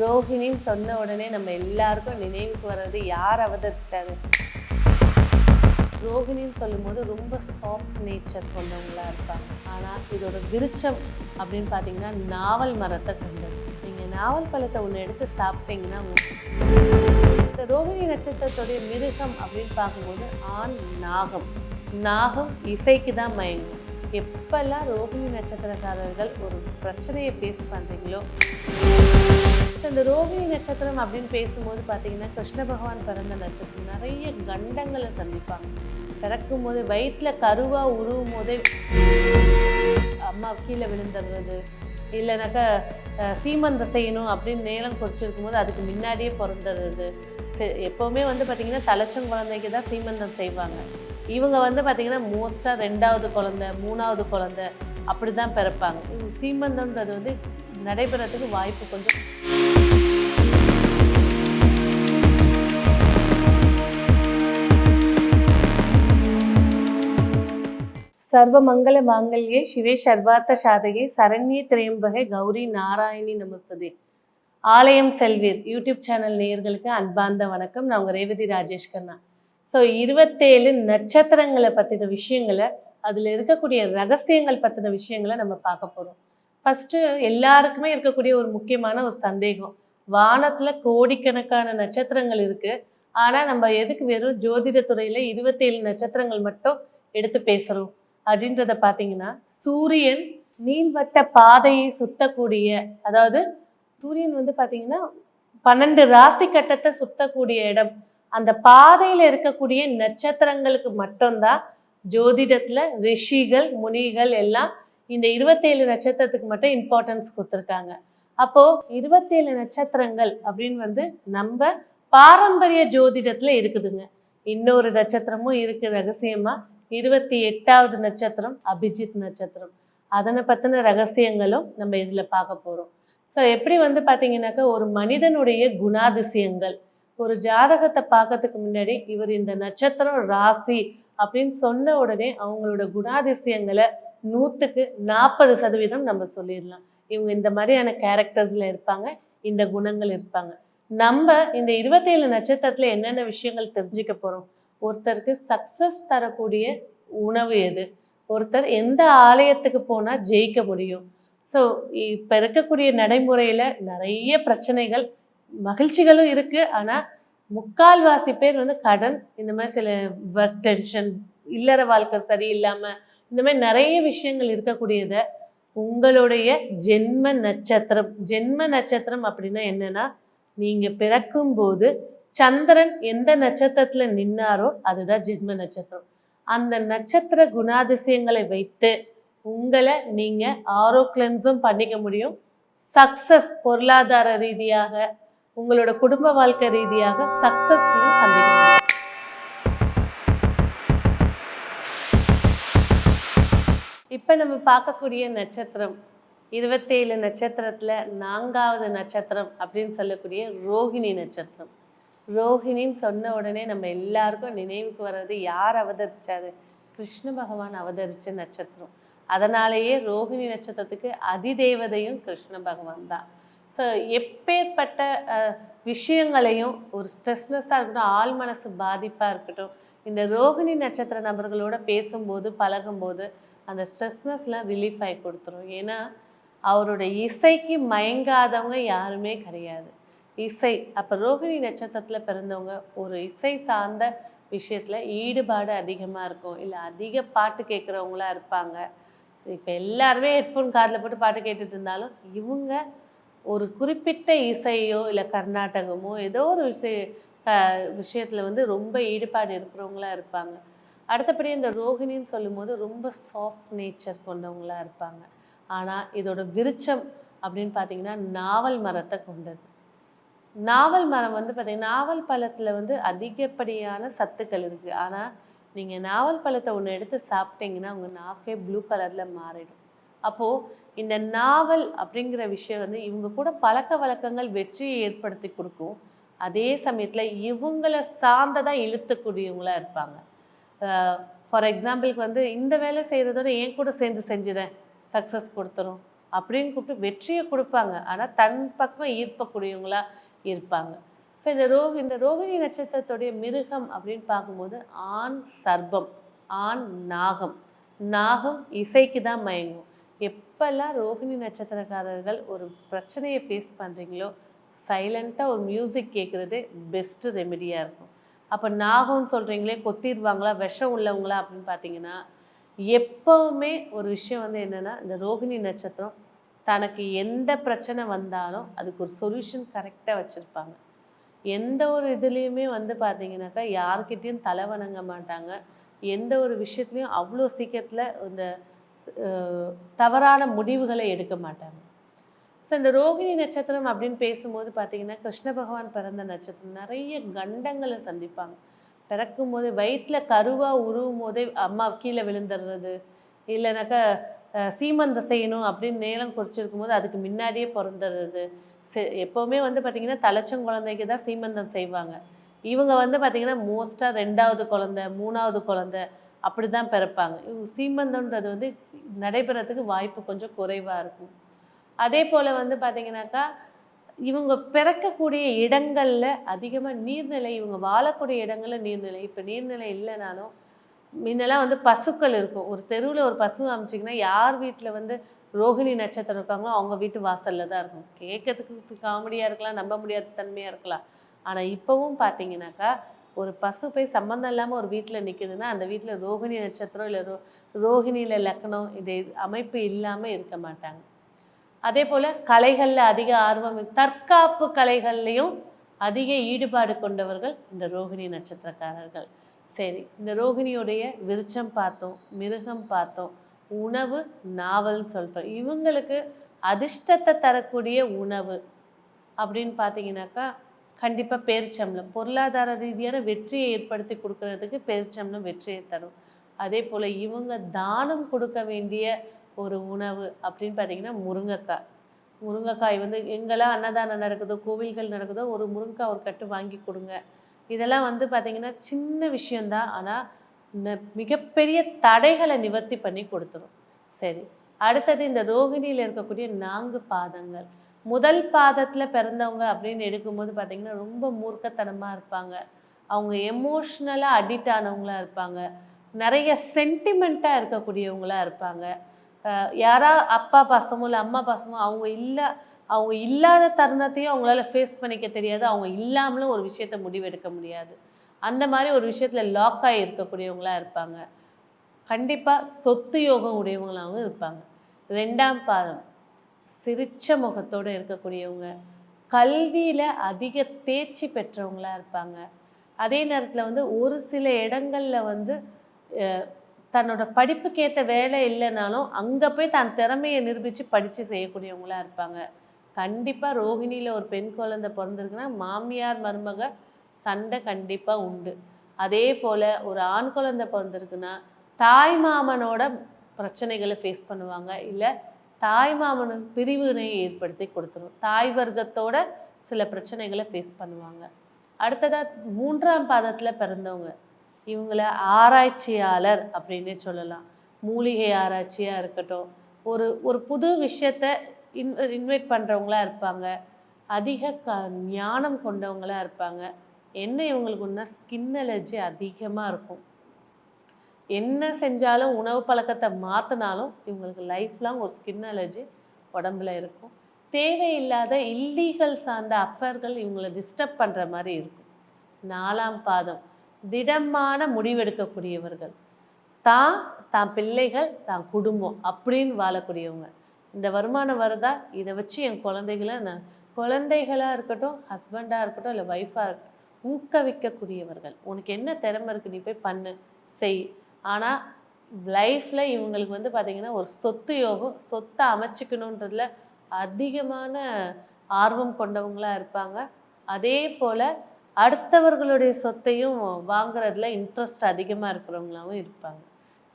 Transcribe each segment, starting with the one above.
ரோஹிணின்னு சொன்ன உடனே நம்ம எல்லாருக்கும் நினைவுக்கு வர்றது யார் அவதரிச்சாரு? ரோஹிணின்னு சொல்லும்போது ரொம்ப சாஃப்ட் நேச்சர் கொண்டவங்களாக இருப்பாங்க. ஆனால் இதோட விருட்சம் அப்படின்னு பார்த்தீங்கன்னா நாவல் மரத்தை கொண்டது. நீங்கள் நாவல் பழத்தை ஒன்று எடுத்து சாப்பிட்டீங்கன்னா இந்த ரோஹிணி நட்சத்திரத்துடைய மிருகம் அப்படின்னு பார்க்கும்போது ஆண் நாகம். நாகம் இசைக்கு தான் மயங்கும். எப்பெல்லாம் ரோஹிணி நட்சத்திரக்காரர்கள் ஒரு பிரச்சனையை ஃபேஸ் பண்ணுறீங்களோ இந்த ரோகிணி நட்சத்திரம் அப்படின்னு பேசும்போது பார்த்தீங்கன்னா கிருஷ்ண பகவான் பிறந்த நட்சத்திரம். நிறைய கண்டங்களை சந்திப்பாங்க. பிறக்கும் போதே வயிற்றில் கருவா உருவும் போதே அம்மா கீழே விழுந்துடுறது. இல்லைனாக்கா சீமந்த சீமந்தம் செய்யணும் அப்படின்னு நேரம் குறிச்சிருக்கும் போது அதுக்கு முன்னாடியே பிறந்துடுறது. எப்போவுமே வந்து பார்த்திங்கன்னா தலைச்சம் குழந்தைக்கு தான் சீமந்தம் செய்வாங்க. இவங்க வந்து பார்த்திங்கன்னா மோஸ்ட்டாக ரெண்டாவது குழந்தை மூணாவது குழந்தை அப்படி தான் பிறப்பாங்க. இவங்க சீமந்தம்ன்றது வந்து நடைபெறத்துக்கு வாய்ப்பு கொஞ்சம் சர்வ மங்கள மாங்கல்யே சிவே சர்வார்த்த சாதகே சரண்யே திரையம்பகை கௌரி நாராயணி நமஸ்ததே. ஆலயம் செல்வீர் யூடியூப் சேனல் நேயர்களுக்கு அன்பார்ந்த வணக்கம். நான் உங்கள் ரேவதி ராஜேஷ் கண்ணா. ஸோ இருபத்தேழு நட்சத்திரங்களை பற்றின விஷயங்களை அதில் இருக்கக்கூடிய ரகசியங்கள் பற்றின விஷயங்களை நம்ம பார்க்க போகிறோம் ஃபஸ்ட்டு எல்லாருக்குமே இருக்கக்கூடிய ஒரு முக்கியமான ஒரு சந்தேகம். வானத்தில் கோடிக்கணக்கான நட்சத்திரங்கள் இருக்குது ஆனால் நம்ம எதுக்கு வெறும் ஜோதிட துறையில் இருபத்தேழு நட்சத்திரங்கள் மட்டும் எடுத்து பேசுகிறோம் அப்படின்றத பார்த்தீங்கன்னா சூரியன் நீள்வட்ட பாதையை சுத்தக்கூடிய அதாவது சூரியன் வந்து பார்த்தீங்கன்னா பன்னெண்டு ராசி கட்டத்தை சுத்தக்கூடிய இடம். அந்த பாதையில் இருக்கக்கூடிய நட்சத்திரங்களுக்கு மட்டும்தான் ஜோதிடத்தில் ரிஷிகள் முனிகள் எல்லாம் இந்த இருபத்தேழு நட்சத்திரத்துக்கு மட்டும் இம்பார்ட்டன்ஸ் கொடுத்துருக்காங்க. அப்போது இருபத்தேழு நட்சத்திரங்கள் அப்படின்னு வந்து நம்ம பாரம்பரிய ஜோதிடத்தில் இருக்குதுங்க. இன்னொரு நட்சத்திரமும் இருக்குது ரகசியமாக இருபத்தி எட்டாவது நட்சத்திரம் அபிஜித் நட்சத்திரம். அதனை பற்றின ரகசியங்களும் நம்ம இதில் பார்க்க போகிறோம் ஸோ எப்படி வந்து பார்த்தீங்கன்னாக்கா ஒரு மனிதனுடைய குணாதிசயங்கள் ஒரு ஜாதகத்தை பார்க்கறதுக்கு முன்னாடி இவர் இந்த நட்சத்திரம் ராசி அப்படின்னு சொன்ன உடனே அவங்களோட குணாதிசயங்களை நூற்றுக்கு நாற்பது சதவீதம் நம்ம சொல்லிடலாம். இவங்க இந்த மாதிரியான கேரக்டர்ஸில் இருப்பாங்க இந்த குணங்கள் இருப்பாங்க. நம்ம இந்த இருபத்தேழு நட்சத்திரத்தில் என்னென்ன விஷயங்கள் தெரிஞ்சுக்க போகிறோம் ஒருத்தருக்கு சக்ஸஸ் தரக்கூடிய உணவு எது? ஒருத்தர் எந்த ஆலயத்துக்கு போனால் ஜெயிக்க முடியும்? ஸோ இப்போ இருக்கக்கூடிய நடைமுறையில் நிறைய பிரச்சனைகள் மகிழ்ச்சிகளும் இருக்குது ஆனால் முக்கால்வாசி பேர் வந்து கடன் இந்த மாதிரி சில ஒர்க் டென்ஷன் இல்லற வாழ்க்கை சரியில்லாமல் இந்த மாதிரி நிறைய விஷயங்கள் இருக்கக்கூடியதை உங்களுடைய ஜென்ம நட்சத்திரம் ஜென்ம நட்சத்திரம் அப்படின்னா என்னென்னா நீங்கள் பிறக்கும்போது சந்திரன் எந்த நட்சத்திரத்துல நின்னாரோ அதுதான் ஜென்ம நட்சத்திரம். அந்த நட்சத்திர குணாதிசயங்களை வைத்து உங்களை நீங்க கிளென்ஸும் பண்ணிக்க முடியும். சக்சஸ் பொருளாதார ரீதியாக உங்களோட குடும்ப வாழ்க்கை ரீதியாக சக்சஸ்ஃபுல்லும் சந்திக்கணும் இப்போ நம்ம பார்க்கக்கூடிய நட்சத்திரம் இருபத்தேழு நட்சத்திரத்தில் நான்காவது நட்சத்திரம் அப்படின்னு சொல்லக்கூடிய ரோகிணி நட்சத்திரம். ரோஹிணின்னு சொன்ன உடனே நம்ம எல்லாருக்கும் நினைவுக்கு வர்றது யார் அவதரிச்சாரு? கிருஷ்ண பகவான் அவதரித்த நட்சத்திரம். அதனாலேயே ரோஹிணி நட்சத்திரத்துக்கு அதிதேவதையும் கிருஷ்ண பகவான் தான். ஸோ எப்பேற்பட்ட விஷயங்களையும் ஒரு ஸ்ட்ரெஸ்னஸாக இருக்கட்டும் ஆள் மனசு பாதிப்பாக இருக்கட்டும் இந்த ரோஹிணி நட்சத்திர நபர்களோட பேசும்போது பழகும்போது அந்த ஸ்ட்ரெஸ்னஸ்லாம் ரிலீஃப் ஆகி கொடுத்துரும். ஏன்னா அவரோட இசைக்கு மயங்காதவங்க யாருமே கிடையாது. இசை. அப்போ ரோகிணி நட்சத்திரத்தில் பிறந்தவங்க ஒரு இசை சார்ந்த விஷயத்தில் ஈடுபாடு அதிகமாக இருக்கும். இல்லை அதிக பாட்டு கேட்குறவங்களா இருப்பாங்க. இப்போ எல்லாருமே ஹெட்ஃபோன் காதில் போட்டு பாட்டு கேட்டுட்டு இருந்தாலும் இவங்க ஒரு குறிப்பிட்ட இசையோ இல்லை கர்நாடகமோ ஏதோ ஒரு விஷய விஷயத்தில் வந்து ரொம்ப ஈடுபாடு இருக்கிறவங்களா இருப்பாங்க. அடுத்தபடி இந்த ரோகிணின்னு சொல்லும்போது ரொம்ப சாஃப்ட் நேச்சர் கொண்டவங்களா இருப்பாங்க. ஆனால் இதோட விருச்சம் அப்படின்னு பார்த்தீங்கன்னா நாவல் மரத்தை கொண்டது. நாவல் மரம் வந்து பார்த்தீங்கன்னா நாவல் பழத்தில் வந்து அதிகப்படியான சத்துக்கள் இருக்குது ஆனால் நீங்கள் நாவல் பழத்தை ஒன்று எடுத்து சாப்பிட்டீங்கன்னா உங்கள் நாக்கே ப்ளூ கலரில் மாறிடும். அப்போது இந்த நாவல் அப்படிங்கிற விஷயம் வந்து இவங்க கூட பழக்க வழக்கங்கள் வெற்றியை ஏற்படுத்தி கொடுக்கும். அதே சமயத்தில் இவங்களை சார்ந்ததாக இழுத்தக்கூடியவங்களாக இருப்பாங்க. ஃபார் எக்ஸாம்பிளுக்கு வந்து இந்த வேலை செய்கிறதோட என் கூட சேர்ந்து செஞ்சிடேன் சக்ஸஸ் கொடுத்துரும் அப்படின்னு கூப்பிட்டு வெற்றியை கொடுப்பாங்க. ஆனால் தன் பக்கம் ஈர்ப்பக்கூடியவங்களா இருப்பாங்க. இப்போ இந்த ரோகி இந்த ரோகிணி நட்சத்திரத்துடைய மிருகம் அப்படின்னு பார்க்கும்போது ஆண் சர்பம் ஆண் நாகம். நாகம் இசைக்கு தான் மயங்கும். எப்பெல்லாம் ரோகிணி நட்சத்திரக்காரர்கள் ஒரு பிரச்சனையை ஃபேஸ் பண்ணுறீங்களோ சைலண்ட்டாக ஒரு மியூசிக் கேட்குறது பெஸ்ட்டு ரெமெடியாக இருக்கும். அப்போ நாகம்னு சொல்கிறீங்களே கொத்திடுவாங்களா விஷம் உள்ளவங்களா அப்படின்னு பார்த்தீங்கன்னா எப்போவுமே ஒரு விஷயம் வந்து என்னென்னா இந்த ரோகிணி நட்சத்திரம் தனக்கு எந்த பிரச்சனை வந்தாலும் அதுக்கு ஒரு சொல்யூஷன் கரெக்டாக வச்சுருப்பாங்க. எந்த ஒரு இதுலேயுமே வந்து பார்த்தீங்கன்னாக்கா யார்கிட்டேயும் தலை வணங்க மாட்டாங்க. எந்த ஒரு விஷயத்துலையும் அவ்வளோ சீக்கிரத்தில் இந்த தவறான முடிவுகளை எடுக்க மாட்டாங்க. ஸோ இந்த ரோகிணி நட்சத்திரம் அப்படின்னு பேசும்போது பார்த்தீங்கன்னா கிருஷ்ண பகவான் பிறந்த நட்சத்திரம் நிறைய கண்டங்களை சந்திப்பாங்க. பிறக்கும் போது வயிற்றில் கருவாக உருவும் போதே அம்மா கீழே விழுந்துடுறது. இல்லைனாக்கா சீமந்த சீமந்தம் செய்யணும் அப்படின்னு நேரம் குறிச்சிருக்கும் போது அதுக்கு முன்னாடியே பிறந்துடுறது செ- எப்போவுமே வந்து பார்த்திங்கன்னா தலைச்சம் குழந்தைக்கு தான் சீமந்தம் செய்வாங்க. இவங்க வந்து பார்த்திங்கன்னா மோஸ்ட்டாக ரெண்டாவது குழந்தை மூணாவது குழந்தை அப்படி தான் பிறப்பாங்க இவங்க சீமந்தம்ன்றது வந்து நடைபெறத்துக்கு வாய்ப்பு கொஞ்சம் குறைவாக இருக்கும். அதே போல் வந்து பார்த்திங்கனாக்கா இவங்க பிறக்கக்கூடிய இடங்களில் அதிகமாக நீர்நிலை இவங்க வாழக்கூடிய இடங்களில் நீர்நிலை. இப்போ நீர்நிலை இல்லைனாலும் முன்னெல்லாம் வந்து பசுக்கள் இருக்கும். ஒரு தெருவில் ஒரு பசு அமைச்சிங்கன்னா யார் வீட்டில் வந்து ரோகிணி நட்சத்திரம் இருக்காங்களோ அவங்க வீட்டு வாசலில் தான் இருக்கும். கேட்கறதுக்கு காமெடியாக இருக்கலாம் நம்ப முடியாத தன்மையாக இருக்கலாம். ஆனால் இப்போவும் பார்த்தீங்கன்னாக்கா ஒரு பசு போய் சம்மந்தம் இல்லாமல் ஒரு வீட்டில் நிற்குதுன்னா அந்த வீட்டில் ரோகிணி நட்சத்திரம் இல்லை ரோ ரோகிணியில் லக்னம் இது அமைப்பு இல்லாமல் இருக்க மாட்டாங்க. அதே போல் கலைகளில் அதிக ஆர்வம் தற்காப்பு கலைகள்லையும் அதிக ஈடுபாடு கொண்டவர்கள் இந்த ரோகிணி நட்சத்திரக்காரர்கள். சரி இந்த ரோகிணியுடைய விருச்சம் பார்த்தோம் மிருகம் பார்த்தோம் உணவு நாவல்னு சொல்கிறோம் இவங்களுக்கு அதிர்ஷ்டத்தை தரக்கூடிய உணவு அப்படின்னு பார்த்தீங்கன்னாக்கா கண்டிப்பாக பேரிச்சம்பளம் பொருளாதார ரீதியான வெற்றியை ஏற்படுத்தி கொடுக்கறதுக்கு பேரிச்சம்பளம் வெற்றியை தரும். அதே போல் இவங்க தானம் கொடுக்க வேண்டிய ஒரு உணவு அப்படின்னு பார்த்தீங்கன்னா முருங்கைக்காய். முருங்கைக்காய் வந்து எங்கெல்லாம் அன்னதானம் நடக்குதோ கோவில்கள் நடக்குதோ ஒரு முருங்கைக்காய் ஒரு கட்டு வாங்கி கொடுங்க. இதெல்லாம் வந்து பார்த்திங்கன்னா சின்ன விஷயந்தான் ஆனால் இந்த மிகப்பெரிய தடைகளை நிவர்த்தி பண்ணி கொடுத்துரும். சரி அடுத்தது இந்த ரோகிணியில் இருக்கக்கூடிய நான்கு பாதங்கள். முதல் பாதத்தில் பிறந்தவங்க அப்படின்னு எடுக்கும்போது பார்த்திங்கன்னா ரொம்ப மூர்க்கத்தனமாக இருப்பாங்க. அவங்க எமோஷ்னலாக அடிக்ட் ஆனவங்களாக இருப்பாங்க. நிறைய சென்டிமெண்ட்டாக இருக்கக்கூடியவங்களாக இருப்பாங்க. யாரா அப்பா பாசமோ இல்லை அம்மா பாசமோ அவங்க இல்லை அவங்க இல்லாத தருணத்தையும் அவங்களால ஃபேஸ் பண்ணிக்க தெரியாது. அவங்க இல்லாமலும் ஒரு விஷயத்த முடிவெடுக்க முடியாது. அந்த மாதிரி ஒரு விஷயத்தில் லாக் ஆகி இருக்கக்கூடியவங்களாக இருப்பாங்க. கண்டிப்பாக சொத்து யோகம் உடையவங்களாகவும் இருப்பாங்க. ரெண்டாம் பாதம் சிரிச்ச முகத்தோடு இருக்கக்கூடியவங்க கல்வியில் அதிக தேர்ச்சி பெற்றவங்களாக இருப்பாங்க. அதே நேரத்தில் வந்து ஒரு சில இடங்களில் வந்து தன்னோட படிப்புக்கேற்ற வேலை இல்லைனாலும் அங்கே போய் தன் திறமையை நிரூபித்து படித்து செய்யக்கூடியவங்களாக இருப்பாங்க. கண்டிப்பாக ரோகிணியில் ஒரு பெண் குழந்தை பிறந்திருக்குன்னா மாமியார் மருமக சண்டை கண்டிப்பாக உண்டு. அதே போல் ஒரு ஆண் குழந்தை பிறந்திருக்குன்னா தாய் மாமனோட பிரச்சனைகளை ஃபேஸ் பண்ணுவாங்க. இல்லை தாய் மாமனுக்கு பிரிவினையை ஏற்படுத்தி கொடுத்துரும். தாய் வர்க்கத்தோட சில பிரச்சனைகளை ஃபேஸ் பண்ணுவாங்க. அடுத்ததாக மூன்றாம் பாதத்தில் பிறந்தவங்க. இவங்கள ஆராய்ச்சியாளர் அப்படின்னே சொல்லலாம். மூலிகை ஆராய்ச்சியாக இருக்கட்டும். ஒரு ஒரு புது விஷயத்த இன் இன்வைட் பண்ணுறவங்களா இருப்பாங்க. அதிக க ஞானம் கொண்டவங்களா இருப்பாங்க. என்ன இவங்களுக்கு ஒன்றா ஸ்கின் அலர்ஜி அதிகமாக இருக்கும். என்ன செஞ்சாலும் உணவு பழக்கத்தை மாற்றினாலும் இவங்களுக்கு லைஃப் லாங் ஒரு ஸ்கின் அலர்ஜி உடம்புல இருக்கும். தேவையில்லாத இல்லீகல் சார்ந்த அஃபர்கள் இவங்களை டிஸ்டர்ப் பண்ணுற மாதிரி இருக்கும். நாலாம் பாதம். திடமான முடிவெடுக்கக்கூடியவர்கள். தான் தான் பிள்ளைகள் தான் குடும்பம் அப்படின்னு வாழக்கூடியவங்க. இந்த வருமானம் வருதா? இதை வச்சு என் குழந்தைகளை நான் குழந்தைகளாக இருக்கட்டும் ஹஸ்பண்டாக இருக்கட்டும் இல்லை ஒய்ஃபாக இருக்கட்டும் ஊக்குவிக்கக்கூடியவர்கள். உனக்கு என்ன திறமை இருக்குது நீ போய் பண்ணு செய். ஆனால் லைஃப்பில் இவங்களுக்கு வந்து பார்த்திங்கன்னா ஒரு சொத்து யோகம் சொத்தை அமைச்சிக்கணுன்றதுல அதிகமான ஆர்வம் கொண்டவங்களாக இருப்பாங்க. அதே போல் அடுத்தவர்களுடைய சொத்தையும் வாங்குறதுல இன்ட்ரெஸ்ட் அதிகமாக இருக்கிறவங்களாவும் இருப்பாங்க.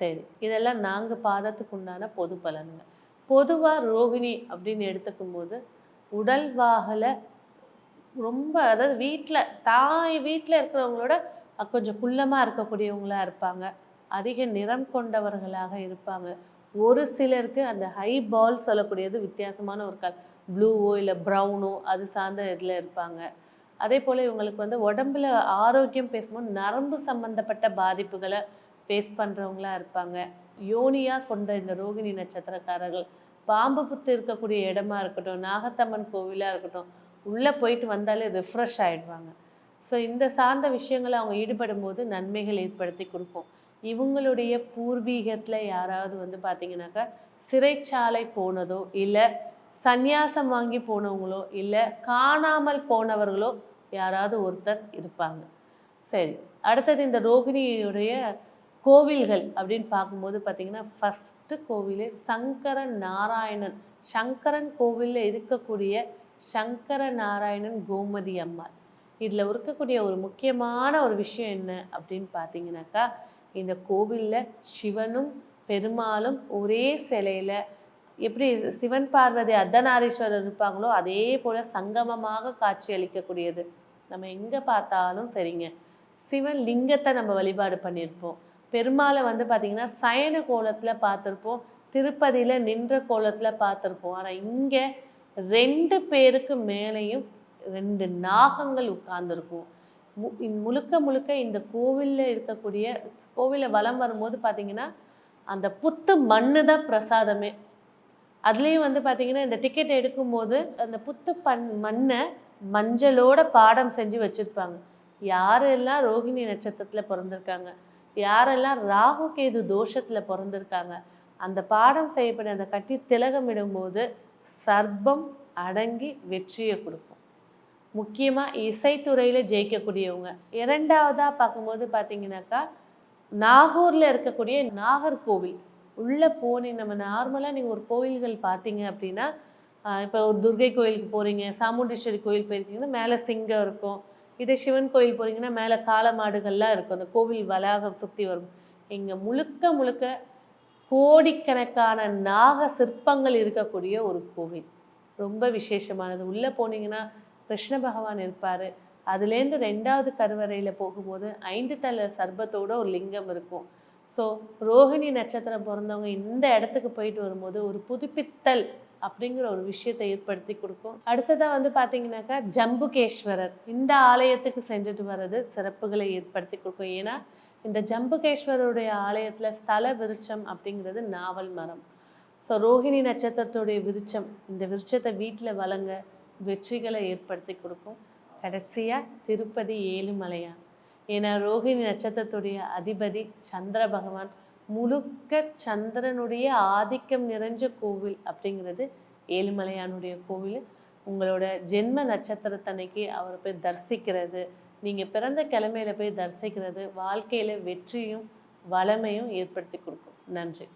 சரி இதெல்லாம் நான்கு பாதத்துக்கு உண்டான பொது பலன்கள். பொதுவாக ரோகிணி அப்படின்னு எடுத்துக்கும் போது உடல் வாகல ரொம்ப அதாவது வீட்டில் தாய் வீட்டில் இருக்கிறவங்களோட கொஞ்சம் குள்ளமாக இருக்கக்கூடியவங்களா இருப்பாங்க. அதிக நிறம் கொண்டவர்களாக இருப்பாங்க. ஒரு சிலருக்கு அந்த ஹை பால் சொல்லக்கூடியது வித்தியாசமான ஒரு கல். ப்ளூவோ இல்லை ப்ரௌனோ அது சார்ந்த இதில் இருப்பாங்க. அதே போல் இவங்களுக்கு வந்து உடம்புல ஆரோக்கியம் பேசும்போது நரம்பு சம்மந்தப்பட்ட பாதிப்புகளை ஃபேஸ் பண்ணுறவங்களா இருப்பாங்க. யோனியாக கொண்ட இந்த ரோகிணி நட்சத்திரக்காரர்கள் பாம்பு புத்து இருக்கக்கூடிய இடமா இருக்கட்டும் நாகத்தம்மன் கோவிலாக இருக்கட்டும் உள்ளே போயிட்டு வந்தாலே ரிஃப்ரெஷ் ஆகிடுவாங்க ஸோ இந்த சார்ந்த விஷயங்களை அவங்க ஈடுபடும் போது நன்மைகள் ஏற்படுத்தி கொடுக்கும். இவங்களுடைய பூர்வீகத்தில் யாராவது வந்து பார்த்திங்கனாக்கா சிறைச்சாலை போனதோ இல்லை சந்நியாசம் வாங்கி போனவங்களோ இல்லை காணாமல் போனவர்களோ யாராவது ஒருத்தர் இருப்பாங்க. சரி அடுத்தது இந்த ரோகிணியுடைய கோவில்கள் அப்படின்னு பார்க்கும்போது பார்த்தீங்கன்னா ஃபஸ்ட்டு கோவிலே சங்கர நாராயணன். சங்கரன் கோவிலில் இருக்கக்கூடிய சங்கர நாராயணன் கோமதி அம்மாள். இதில் இருக்கக்கூடிய ஒரு முக்கியமான ஒரு விஷயம் என்ன அப்படின்னு பார்த்தீங்கன்னாக்கா இந்த கோவிலில் சிவனும் பெருமாளும் ஒரே சிலையில் எப்படி சிவன் பார்வதி அர்த்தநாரீஸ்வரர் இருப்பாங்களோ அதே போல் சங்கமமாக காட்சி அளிக்கக்கூடியது. நம்ம எங்கே பார்த்தாலும் சரிங்க. சிவன் லிங்கத்தை நம்ம வழிபாடு பண்ணியிருப்போம். பெருமாளை வந்து பார்த்திங்கன்னா சயன கோலத்தில் பார்த்துருப்போம் திருப்பதியில் நின்ற கோலத்தில் பார்த்துருப்போம். ஆனால் இங்கே ரெண்டு பேருக்கு மேலேயும் ரெண்டு நாகங்கள் உட்கார்ந்துருக்கும். மு முழுக்க முழுக்க இந்த கோவிலில் இருக்கக்கூடிய கோவிலில் வலம் வரும்போது பார்த்தீங்கன்னா அந்த புத்து மண்ணு தான் பிரசாதமே. அதுலேயும் வந்து பார்த்தீங்கன்னா இந்த டிக்கெட் எடுக்கும்போது அந்த புத்து பண் மண்ணை மஞ்சளோட பாடம் செஞ்சு வச்சுருப்பாங்க. யாரெல்லாம் ரோகிணி நட்சத்திரத்தில் பிறந்திருக்காங்க? யாரெல்லாம் ராகு கேது தோஷத்தில் பிறந்திருக்காங்க அந்த பாடம் செய்யப்பட அந்த கட்டி திலகமிடும்போது சர்ப்பம் அடங்கி வெற்றியை கொடுக்கும். முக்கியமாக இசைத்துறையில் ஜெயிக்கக்கூடியவங்க. இரண்டாவதாக பார்க்கும்போது பார்த்தீங்கன்னாக்கா நாகூரில் இருக்கக்கூடிய நாகர்கோவில் உள்ளே போனி நம்ம நார்மலாக நீங்கள் ஒரு கோவில்கள் பார்த்தீங்க அப்படின்னா இப்போ ஒரு துர்கை கோயிலுக்கு போகிறீங்க சாமுண்டீஸ்வரி கோயில் போயிருக்கீங்கன்னா மேலே சிங்கம் இருக்கும். இதே சிவன் கோயில் போகிறீங்கன்னா மேலே காளை மாடுகள்லாம் இருக்கும். அந்த கோவில் வளாகம் சுற்றி வரும். இங்கே முழுக்க முழுக்க கோடிக்கணக்கான நாக சிற்பங்கள் இருக்கக்கூடிய ஒரு கோவில். ரொம்ப விசேஷமானது. உள்ளே போனீங்கன்னா கிருஷ்ண பகவான் இருப்பார். அதுலேருந்து ரெண்டாவது கருவறையில் போகும்போது ஐந்து தலை சர்பத்தோட ஒரு லிங்கம் இருக்கும். ஸோ ரோஹிணி நட்சத்திரம் பிறந்தவங்க இந்த இடத்துக்கு போயிட்டு வரும்போது ஒரு புதுப்பித்தல் அப்படிங்கிற ஒரு விஷயத்தை ஏற்படுத்தி கொடுக்கும். அடுத்ததாக வந்து பார்த்தீங்கன்னாக்கா ஜம்புகேஸ்வரர். இந்த ஆலயத்துக்கு செஞ்சுட்டு வர்றது சிறப்புகளை ஏற்படுத்தி கொடுக்கும். ஏன்னா இந்த ஜம்புகேஸ்வரருடைய ஆலயத்தில் ஸ்தல விருட்சம் அப்படிங்கிறது நாவல் மரம். ஸோ ரோஹிணி நட்சத்திரத்துடைய விருட்சம் இந்த விருட்சத்தை வீட்டில் வழங்க வெற்றிகளை ஏற்படுத்தி கொடுக்கும். கடைசியாக திருப்பதி ஏழுமலையான். ஏன்னா ரோஹிணி நட்சத்திரத்துடைய அதிபதி சந்திர பகவான் முழுக்க சந்திரனுடைய ஆதிக்கம் நிறைஞ்ச கோவில் அப்படிங்கிறது ஏழுமலையானுடைய கோவில். உங்களோட ஜென்ம நட்சத்திரத்தன்னைக்கு அவரை போய் தரிசிக்கிறது நீங்கள் பிறந்த கிழமையில போய் தரிசிக்கிறது வாழ்க்கையில் வெற்றியும் வளமையும் ஏற்படுத்தி கொடுக்கும். நன்றி.